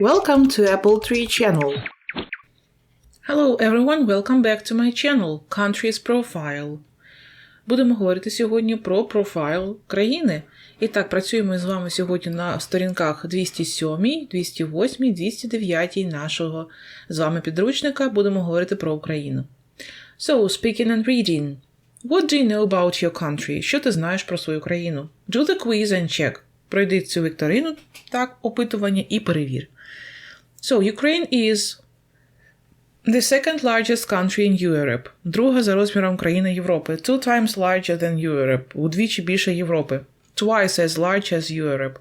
Welcome to Apple Tree Channel. Hello everyone, welcome back to my channel Countries Profile. Будемо говорити сьогодні про профайл країни. І так, працюємо з вами сьогодні на сторінках 207, 208, 209 нашого з вами підручника. Будемо говорити про Україну. So, speaking and reading. What do you know about your country? Що ти знаєш про свою країну? Do the quiz and check. Пройди цю вікторину, так, опитування і перевір. So, Ukraine is The second largest country in Europe. Друга за розміром країна Європи. Two times larger than Europe. Удвічі більше Європи. Twice as large as Europe.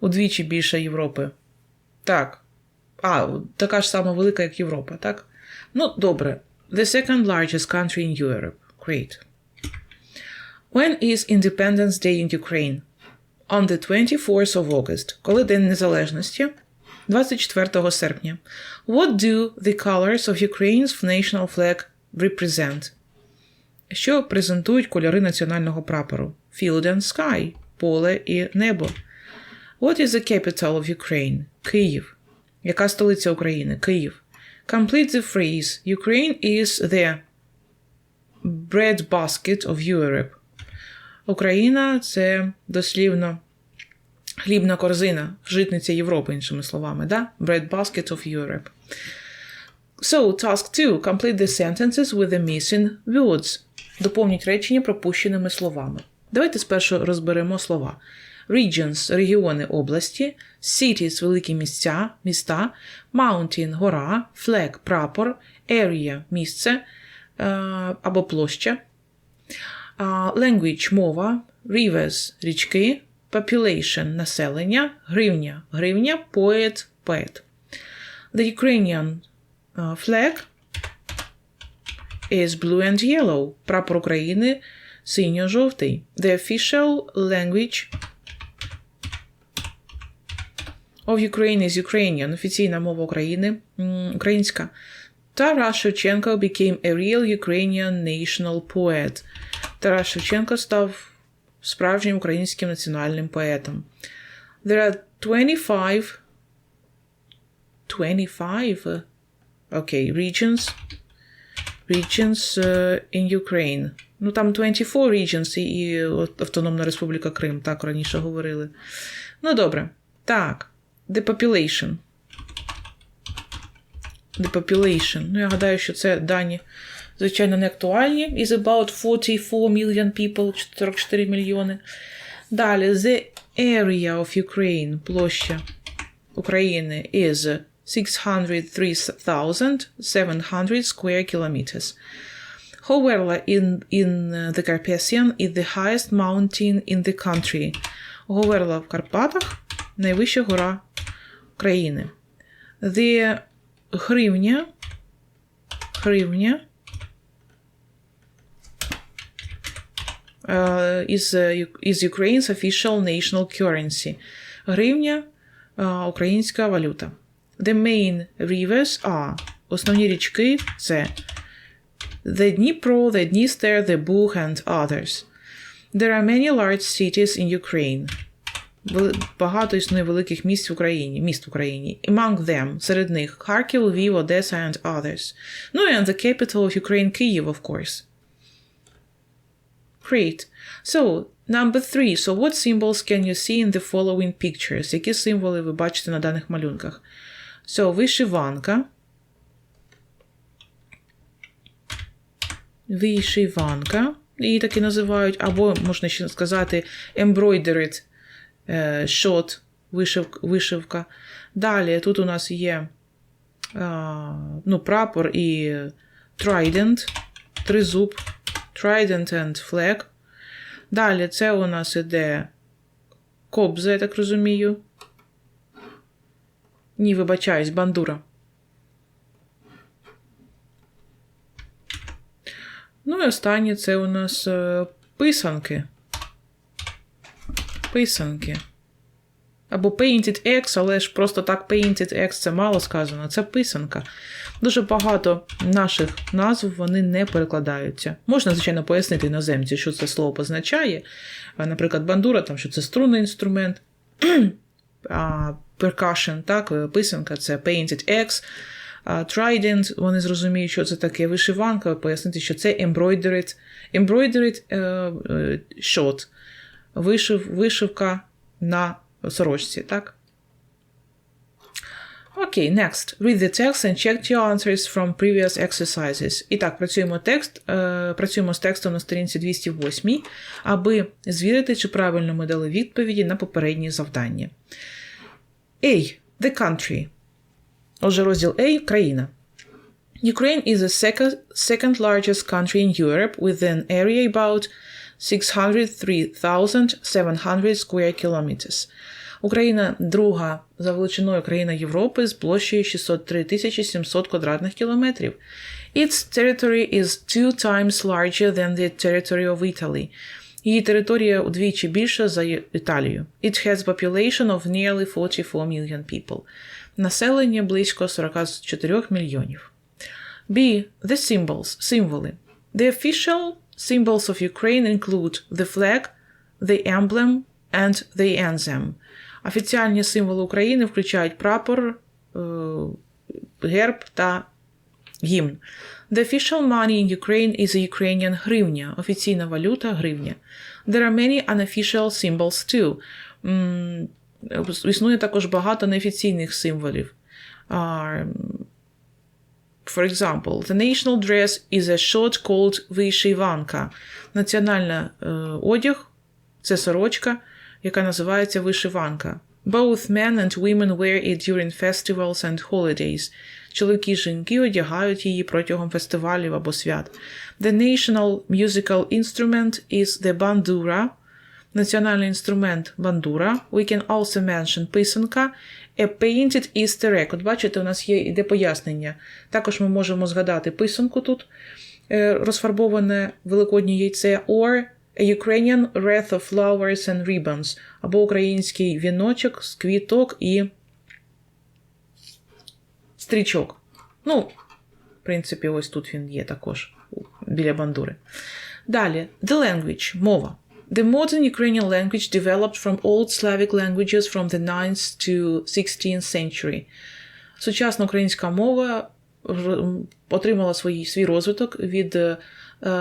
Удвічі більше Європи. Так. А, така ж сама велика, як Європа, так? Ну, добре. The second largest country in Europe. Great. When is Independence Day in Ukraine? On the 24th of August. Коли День Незалежності? 24 серпня. What do the colors of Ukraine's national flag represent? Що презентують кольори національного прапору? Field and sky – поле і небо. What is the capital of Ukraine? Київ. Яка столиця України? Київ. Complete the phrase Ukraine is the bread basket of Europe. Україна це дослівно хлібна корзина, житниця Європи, іншими словами, да? Bread basket of Europe. So, task 2. Complete the sentences with the missing words. Доповніть речення пропущеними словами. Давайте спершу розберемо слова. Regions – регіони області, cities – великі місця, міста, mountain – гора, flag – прапор, area – місце е, або площа, language – мова, rivers – річки, population – населення, гривня – гривня, poet – поет. The Ukrainian flag is blue and yellow. Прапор України синьо-жовтий. The official language of Ukraine is Ukrainian. Офіційна мова України українська. Тарас Шевченко became a real Ukrainian national poet. Тарас Шевченко став справжнім українським національним поетом. There are 25 25 okay, regions regions uh, in Ukraine. Ну, там 24 regions і Автономна Республіка Крим, так раніше говорили. Ну, добре. Так. The population. The population. Ну, я гадаю, що це дані, звичайно, не актуальні. Is about 44 million people, 44 мільйони. Далі, the area of Ukraine, площа України, is 603,700 square kilometers. However, in, in the Carpathian is the highest mountain in the country. Говерла в Карпатах найвища гора країни. The гривня, гривня is, uh, is Ukraine's official national currency. Гривня uh, українська валюта. The main rivers are основні річки це The Dnipro, the Dniester, the Bug and others. There are many large cities in Ukraine. Багато існує великих міст в Україні, міст в Україні. Among them, серед них Харків, Львів, Одеса and others. Ну and the capital of Ukraine, Kyiv, of course. Great. So, number three. So, what symbols can you see in the following pictures? Які символи ви бачите на даних малюнках? So, вишиванка. Вишиванка. Її так і називають, або, можна ще сказати, embroidered shot, вишивка. Далі тут у нас є ну, прапор і trident, тризуб, trident and flag. Далі це у нас іде кобза, я так розумію. Ні, вибачаюсь, бандура. Ну і останнє це у нас писанки. Писанки. Або Painted X, але ж просто так Painted X це мало сказано. Це писанка. Дуже багато наших назв вони не перекладаються. Можна, звичайно, пояснити іноземці, що це слово позначає. Наприклад, бандура, там, що це струнний інструмент. а, percussion, так, е, писанка це painted X, trident, вони зрозуміють, що це таке вишиванка, пояснити, що це embroidered, embroidered е, shot, вишив, вишивка на сорочці, так? Окей, next. Read the text and check your answers from previous exercises. І так, працюємо текст, е, працюємо з текстом на сторінці 208, аби звірити, чи правильно ми дали відповіді на попередні завдання. A. The country. Отже, розділ A країна. Ukraine is the second largest country in Europe with an area about 603,700 square kilometers. Україна друга за величиною країна Європи з площею 603 700 квадратних кілометрів. Its territory is two times larger than the territory of Italy. Її територія удвічі більша за Італію. It has population of nearly 44 million people. Населення близько 44 мільйонів. B. The symbols. Символи. The official symbols of Ukraine include the flag, the emblem and the anthem. Офіціальні символи України включають прапор, е, герб та гімн. The official money in Ukraine is a Ukrainian гривня. Офіційна валюта гривня. There are many unofficial symbols too. Існує також багато неофіційних символів. А, For example, the national dress is a short called вишиванка. Національна е, одяг це сорочка, яка називається вишиванка. Both men and women wear it during festivals and holidays. Чоловіки і жінки одягають її протягом фестивалів або свят. The national musical instrument is the bandura. Національний інструмент бандура. We can also mention писанка. A painted Easter egg. От бачите, у нас є іде пояснення. Також ми можемо згадати писанку тут, е, розфарбоване великоднє яйце, or a Ukrainian wreath of flowers and ribbons, або український віночок з квіток і стрічок. Ну, в принципі, ось тут він є також біля бандури. Далі, the language, мова. The modern Ukrainian language developed from old Slavic languages from the 9th to 16th century. Сучасна українська мова отримала свій, свій розвиток від е,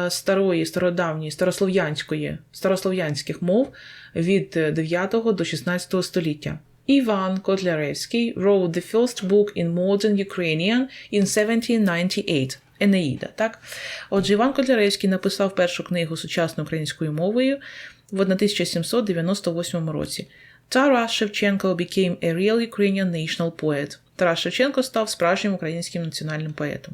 старої, стародавньої, старослов'янської, старослов'янських мов від 9 до 16 століття. Іван Котляревський wrote the first book in modern Ukrainian in 1798. Енеїда, так? Отже, Іван Котляревський написав першу книгу сучасною українською мовою в 1798 році. Тарас Шевченко became a real Ukrainian national poet. Тарас Шевченко став справжнім українським національним поетом.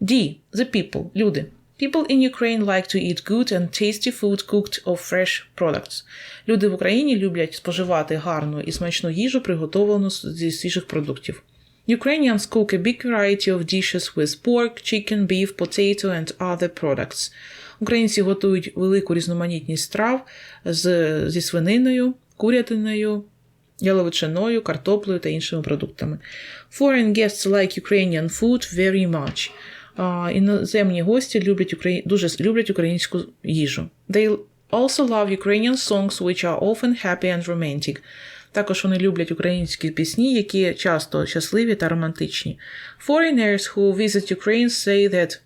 D. The people. Люди. People in Ukraine like to eat good and tasty food cooked of fresh products. Люди в Україні люблять споживати гарну і смачну їжу, приготовану зі свіжих продуктів. Ukrainians cook a big variety of dishes with pork, chicken, beef, potato and other products. Українці готують велику різноманітність страв з, зі свининою, курятиною, яловичиною, картоплею та іншими продуктами. Foreign guests like Ukrainian food very much. Іноземні гості люблять, украї... дуже люблять українську їжу. They also love Ukrainian songs which are often happy and romantic. Також вони люблять українські пісні, які часто щасливі та романтичні. Foreigners who visit Ukraine say that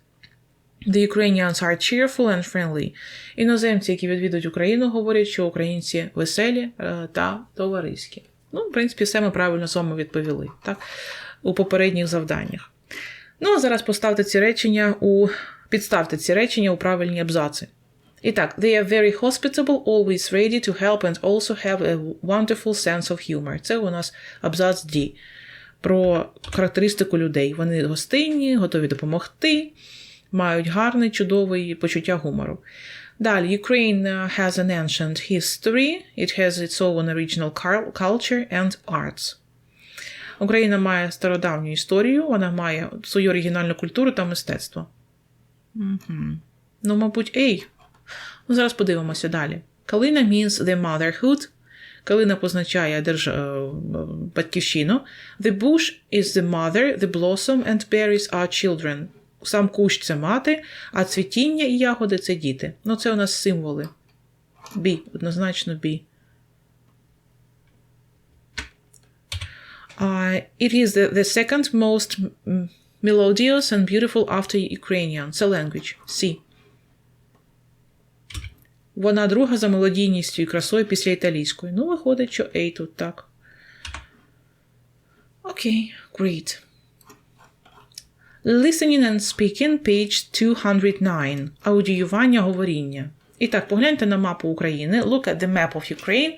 the Ukrainians are cheerful and friendly. Іноземці, які відвідують Україну, говорять, що українці веселі та товариські. Ну, в принципі, все ми правильно з вами відповіли, так? У попередніх завданнях. Ну, а зараз поставте ці речення у підставте ці речення у правильні абзаци. І так, they are very hospitable, always ready to help and also have a wonderful sense of humor. Це у нас абзац D. Про характеристику людей. Вони гостинні, готові допомогти, мають гарне, чудове почуття гумору. Далі, Ukraine has an ancient history, it has its own original culture and arts. Україна має стародавню історію, вона має свою оригінальну культуру та мистецтво. Угу. Ну, мабуть, ей. Ну, зараз подивимося далі. Калина means the motherhood. Калина позначає держ... батьківщину. The bush is the mother, the blossom and berries are children. Сам кущ це мати, а цвітіння і ягоди це діти. Ну, це у нас символи. B, однозначно B. Uh, it is the, the second most mm, melodious and beautiful after Ukrainian. Це language. C. Вона друга за мелодійністю і красою після італійської. Ну, виходить, що A тут так. Окей, great. Listening and speaking, page 209. Аудіювання, говоріння. І так, погляньте на мапу України. Look at the map of Ukraine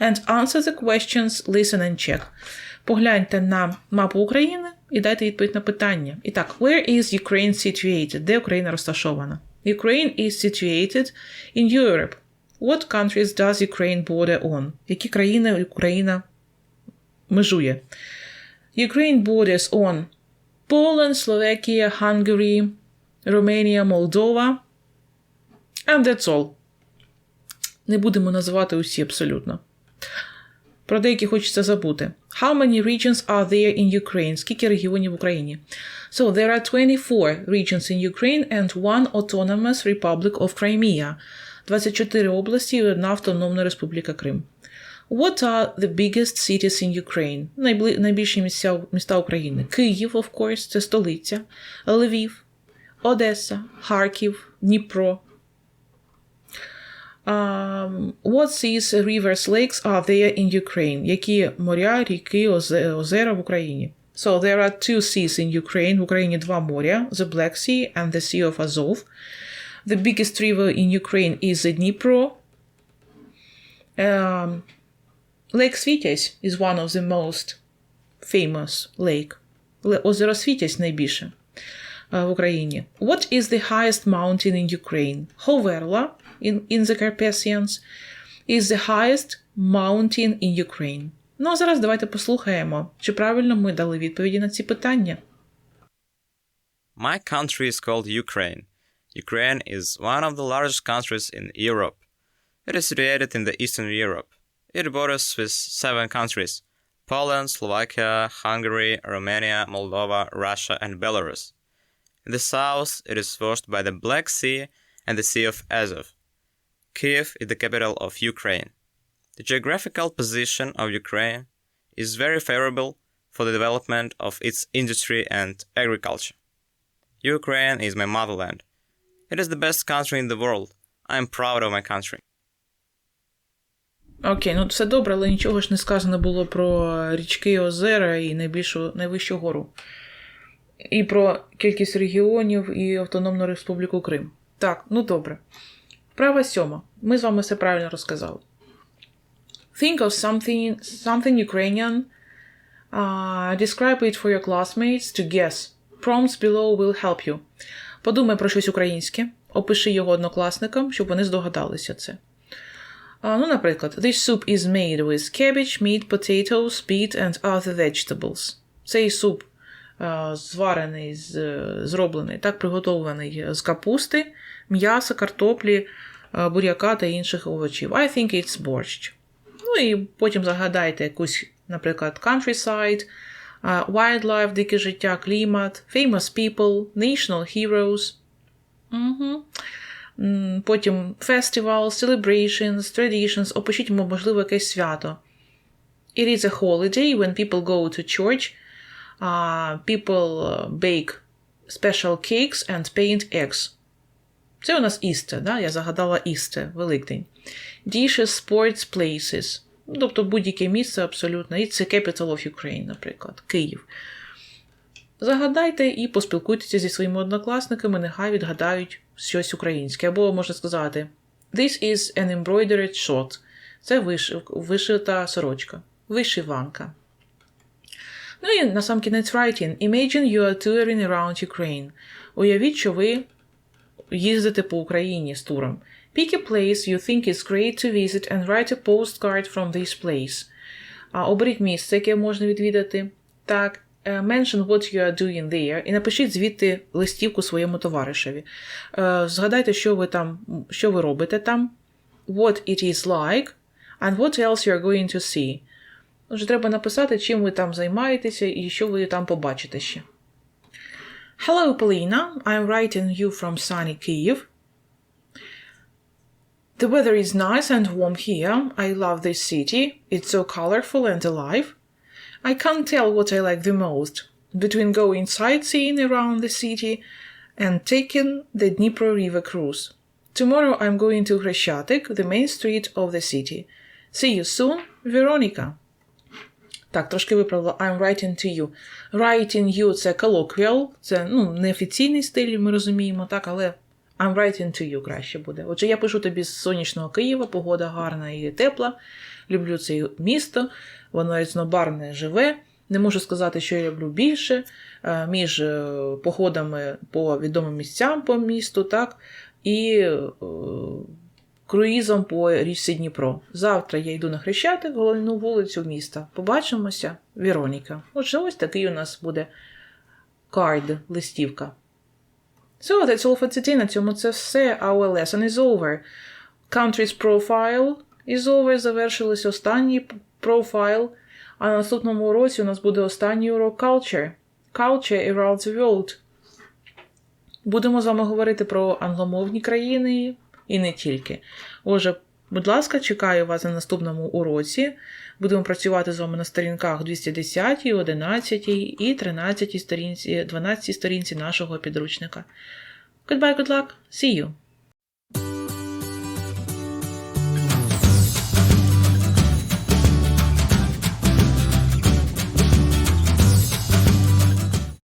and answer the questions, listen and check. Погляньте на мапу України і дайте відповідь на питання. І так, where is Ukraine situated? Де Україна розташована? Ukraine is situated in Europe. What countries does Ukraine border on? Які країни Україна межує? Ukraine borders on Poland, Slovakia, Hungary, Romania, Moldova. And that's all. Не будемо називати усі абсолютно. Про деякі хочеться забути. How many regions are there in Ukraine? Скільки регіонів в Україні? So there are 24 regions in Ukraine and one autonomous Republic of Crimea. 24 області і одна автономна Республіка Крим. What are the biggest cities in Ukraine? Найбли... Найбільші місця, міста України. Київ, of course, це столиця, Львів, Одеса, Харків, Дніпро. Um, what seas, rivers, lakes are there in Ukraine? Які моря, ріки, озе- озера в Україні? So there are two seas in Ukraine. В Україні два моря, the Black Sea and the Sea of Azov. The biggest river in Ukraine is the Dnipro. Um, Lake Світязь is one of the most famous lake. Ле- Озеро Світязь найбільше е, в Україні. What is the highest mountain in Ukraine? Hoverla in, in the Carpathians is the highest mountain in Ukraine. Ну, а зараз давайте послухаємо, чи правильно ми дали відповіді на ці питання. My country is called Ukraine. Ukraine is one of the largest countries in Europe. It is situated in the Eastern Europe. It borders with seven countries Poland, Slovakia, Hungary, Romania, Moldova, Russia, and Belarus. In the south, it is washed by the Black Sea and the Sea of Azov. Kiev is the capital of Ukraine. The geographical position of Ukraine is very favorable for the development of its industry and agriculture. Ukraine is my motherland. It is the best country in the world. I am proud of my country. Окей, ну все добре, але нічого ж не сказано було про річки, озера і найбільшу, найвищу гору. І про кількість регіонів і Автономну Республіку Крим. Так, ну добре. Вправа сьома. Ми з вами все правильно розказали. Think of something, something Ukrainian. Uh, describe it for your classmates to guess. Prompts below will help you. Подумай про щось українське, опиши його однокласникам, щоб вони здогадалися це. А, ну, наприклад, this soup is made with cabbage, meat, potatoes, beet and other vegetables. Цей суп а, зварений, з, зроблений, так, приготований з капусти, м'яса, картоплі, буряка та інших овочів. I think it's борщ. Ну і потім загадайте якусь, наприклад, countryside, wildlife, дике життя, клімат, famous people, national heroes. Угу. Потім festival, celebrations, traditions, опишіть, можливо, якесь свято. It is a holiday when people go to church, uh, people uh, bake special cakes and paint eggs. Це у нас Easter, да? я загадала Easter, Великдень. Dishes, sports, places. Ну, Тобто будь-яке місце абсолютно. It's the capital of Ukraine, наприклад, Київ. Загадайте і поспілкуйтеся зі своїми однокласниками, нехай відгадають щось українське. Або можна сказати: This is an embroidered short. Це виш... вишита сорочка. Вишиванка. Ну і на сам кінець writing. Imagine you are touring around Ukraine. Уявіть, що ви їздите по Україні з туром. Pick a place you think is great to visit and write a postcard from this place. А, оберіть місце, яке можна відвідати. Так, е, mention what you are doing there і напишіть звідти листівку своєму товаришеві. Е, Згадайте, що ви там, що ви робите там, what it is like, and what else you are going to see. Отже, треба написати, чим ви там займаєтеся і що ви там побачите ще. Hello, Polina. I'm writing you from sunny Kyiv. The weather is nice and warm here. I love this city. It's so colorful and alive. I can't tell what I like the most between going sightseeing around the city and taking the Dnipro River cruise. Tomorrow I'm going to Hreshatik, the main street of the city. See you soon, Veronica. Так, трошки виправила I'm writing to you. Writing you це colloquial, це ну, неофіційний стиль, ми розуміємо, так, але I'm writing to you краще буде. Отже, я пишу тобі з сонячного Києва, погода гарна і тепла. Люблю це місто, воно різнобарне, живе. Не можу сказати, що я люблю більше е, між е, походами по відомим місцям по місту, так, і е, круїзом по річці Дніпро. Завтра я йду на Хрещатик, головну вулицю міста. Побачимося, Вероніка. Отже, ось такий у нас буде кард, листівка. So, that's all for today. На цьому це все. Our lesson is over. Country's profile is over. Завершилось останній профайл. А на наступному уроці у нас буде останній урок culture. Culture around the world. Будемо з вами говорити про англомовні країни і не тільки. Отже, будь ласка, чекаю вас на наступному уроці. Будемо працювати з вами на сторінках 210, 11 і 13 сторінці, 12 сторінці нашого підручника. Goodbye, good luck. See you.